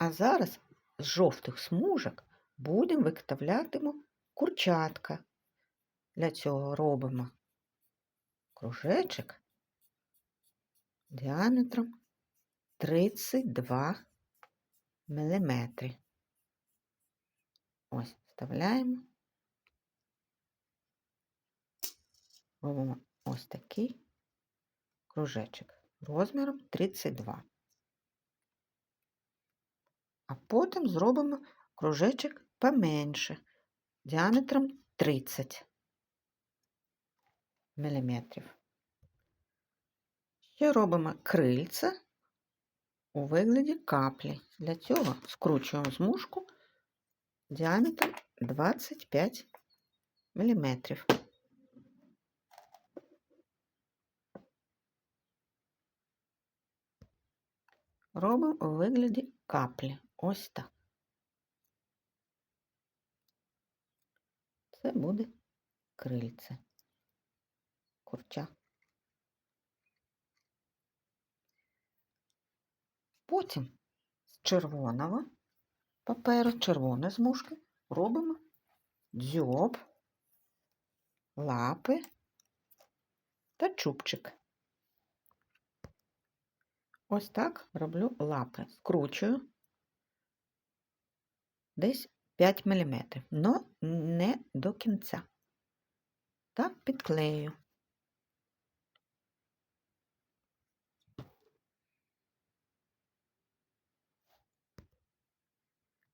А зараз з жовтих смужок будемо виготовлятиму курчатка. Для цього робимо кружечок діаметром 32 мм. Ось вставляємо. Робимо ось такий кружечок розміром 32. А потім зробимо кружечок поменше, діаметром 30 мм. Ще робимо крильця у вигляді каплі. Для цього скручуємо змушку діаметром 25 мм. Робимо у вигляді каплі. Ось так. Це буде крильце. Курча. Потім з червоного паперу, червоної змушки робимо дзьоб, лапи та чубчик. Ось так роблю лапи. Скручую десь 5 мм, але не до кінця. Та підклею.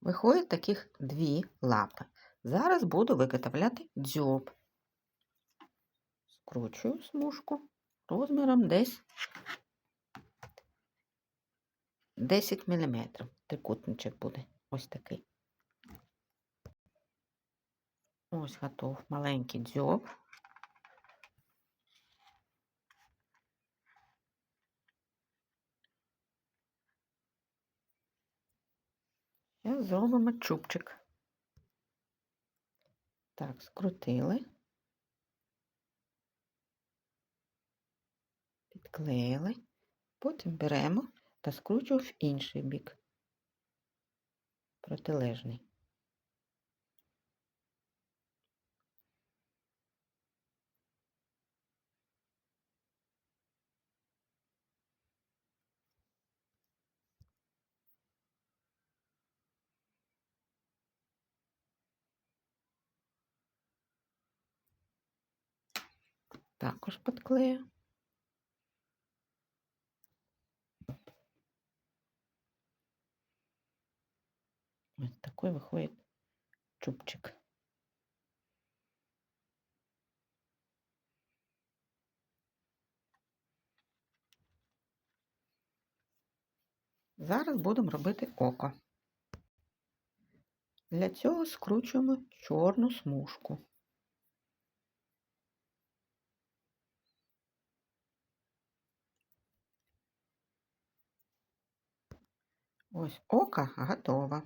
Виходить таких дві лапи. Зараз буду виготовляти дзьоб. Скручую смужку розміром десь 10 мм. Трикутничок буде ось такий. Ось готов маленький дзьоб. Зараз зробимо чубчик. Так, скрутили, підклеїли, потім беремо та скручую в інший бік, протилежний. Також підклею. Ось такий виходить чубчик. Зараз будемо робити око. Для цього скручуємо чорну смужку. Ось око готово.